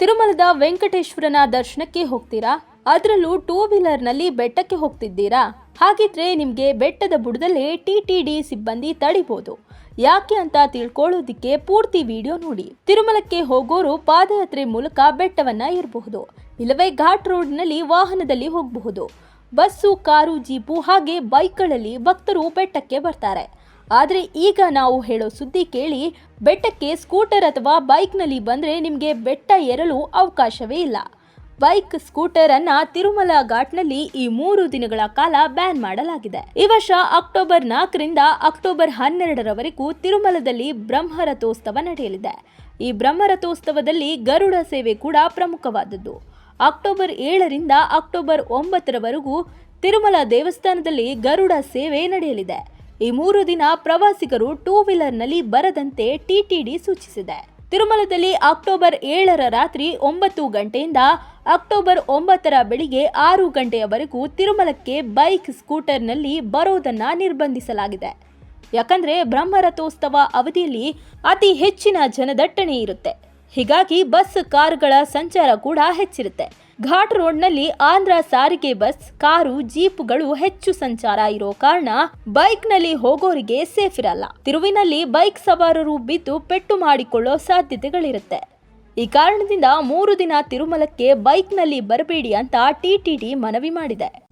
ತಿರುಮಲದ ವೆಂಕಟೇಶ್ವರನ ದರ್ಶನಕ್ಕೆ ಹೋಗ್ತೀರಾ? ಅದರಲ್ಲೂ ಟೂ ವೀಲರ್ನಲ್ಲಿ ಬೆಟ್ಟಕ್ಕೆ ಹೋಗ್ತಿದ್ದೀರಾ? ಹಾಗಿದ್ರೆ ನಿಮಗೆ ಬೆಟ್ಟದ ಬುಡದಲ್ಲೇ ಟಿ ಟಿ ಡಿ ಸಿಬ್ಬಂದಿ ತಡಿಬೋದು. ಯಾಕೆ ಅಂತ ತಿಳ್ಕೊಳ್ಳೋದಿಕ್ಕೆ ಪೂರ್ತಿ ವಿಡಿಯೋ ನೋಡಿ. ತಿರುಮಲಕ್ಕೆ ಹೋಗೋರು ಪಾದಯಾತ್ರೆ ಮೂಲಕ ಬೆಟ್ಟವನ್ನ ಇರಬಹುದು ಇಲ್ಲವೇ ಘಾಟ್ ರೋಡ್ನಲ್ಲಿ ವಾಹನದಲ್ಲಿ ಹೋಗಬಹುದು. ಬಸ್ಸು, ಕಾರು, ಜೀಪು ಹಾಗೆ ಬೈಕ್ಗಳಲ್ಲಿ ಭಕ್ತರು ಬೆಟ್ಟಕ್ಕೆ ಬರ್ತಾರೆ. ಆದರೆ ಈಗ ನಾವು ಹೇಳೋ ಸುದ್ದಿ ಕೇಳಿ ಬೆಟ್ಟಕ್ಕೆ ಸ್ಕೂಟರ್ ಅಥವಾ ಬೈಕ್ನಲ್ಲಿ ಬಂದರೆ ನಿಮಗೆ ಬೆಟ್ಟ ಏರಲು ಅವಕಾಶವೇ ಇಲ್ಲ. ಬೈಕ್, ಸ್ಕೂಟರ್ ಅನ್ನ ತಿರುಮಲ ಘಾಟ್ನಲ್ಲಿ ಈ ಮೂರು ದಿನಗಳ ಕಾಲ ಬ್ಯಾನ್ ಮಾಡಲಾಗಿದೆ. ಈ ವರ್ಷ ಅಕ್ಟೋಬರ್ ನಾಲ್ಕರಿಂದ ಅಕ್ಟೋಬರ್ ಹನ್ನೆರಡರವರೆಗೂ ತಿರುಮಲದಲ್ಲಿ ಬ್ರಹ್ಮರಥೋತ್ಸವ ನಡೆಯಲಿದೆ. ಈ ಬ್ರಹ್ಮರಥೋತ್ಸವದಲ್ಲಿ ಗರುಡ ಸೇವೆ ಕೂಡ ಪ್ರಮುಖವಾದದ್ದು. ಅಕ್ಟೋಬರ್ ಏಳರಿಂದ ಅಕ್ಟೋಬರ್ ಒಂಬತ್ತರವರೆಗೂ ತಿರುಮಲ ದೇವಸ್ಥಾನದಲ್ಲಿ ಗರುಡ ಸೇವೆ ನಡೆಯಲಿದೆ. ಈ ಮೂರು ದಿನ ಪ್ರವಾಸಿಗರು ಟೂ ವೀಲರ್ನಲ್ಲಿ ಬರದಂತೆ ಟಿಟಿಡಿ ಸೂಚಿಸಿದೆ. ತಿರುಮಲದಲ್ಲಿ ಅಕ್ಟೋಬರ್ ಏಳರ ರಾತ್ರಿ ಒಂಬತ್ತು ಗಂಟೆಯಿಂದ ಅಕ್ಟೋಬರ್ ಒಂಬತ್ತರ ಬೆಳಿಗ್ಗೆ ಆರು ಗಂಟೆಯವರೆಗೂ ತಿರುಮಲಕ್ಕೆ ಬೈಕ್, ಸ್ಕೂಟರ್ನಲ್ಲಿ ಬರೋದನ್ನು ನಿರ್ಬಂಧಿಸಲಾಗಿದೆ. ಯಾಕಂದ್ರೆ ಬ್ರಹ್ಮರಥೋತ್ಸವ ಅವಧಿಯಲ್ಲಿ ಅತಿ ಹೆಚ್ಚಿನ ಜನದಟ್ಟಣೆ ಇರುತ್ತೆ. ಹೀಗಾಗಿ ಬಸ್, ಕಾರುಗಳ ಸಂಚಾರ ಕೂಡ ಹೆಚ್ಚಿರುತ್ತೆ. ಘಾಟ್ ರೋಡ್ನಲ್ಲಿ ಆಂಧ್ರ ಸಾರಿಗೆ ಬಸ್, ಕಾರು, ಜೀಪ್ಗಳು ಹೆಚ್ಚು ಸಂಚಾರ ಇರೋ ಕಾರಣ ಬೈಕ್ನಲ್ಲಿ ಹೋಗೋರಿಗೆ ಸೇಫ್ ಇರಲ್ಲ. ತಿರುವಿನಲ್ಲಿ ಬೈಕ್ ಸವಾರರು ಬಿದ್ದು ಪೆಟ್ಟು ಮಾಡಿಕೊಳ್ಳೋ ಸಾಧ್ಯತೆಗಳಿರುತ್ತೆ. ಈ ಕಾರಣದಿಂದ ಮೂರು ದಿನ ತಿರುಮಲಕ್ಕೆ ಬೈಕ್ನಲ್ಲಿ ಬರಬೇಡಿ ಅಂತ ಟಿಟಿಡಿ ಮನವಿ ಮಾಡಿದೆ.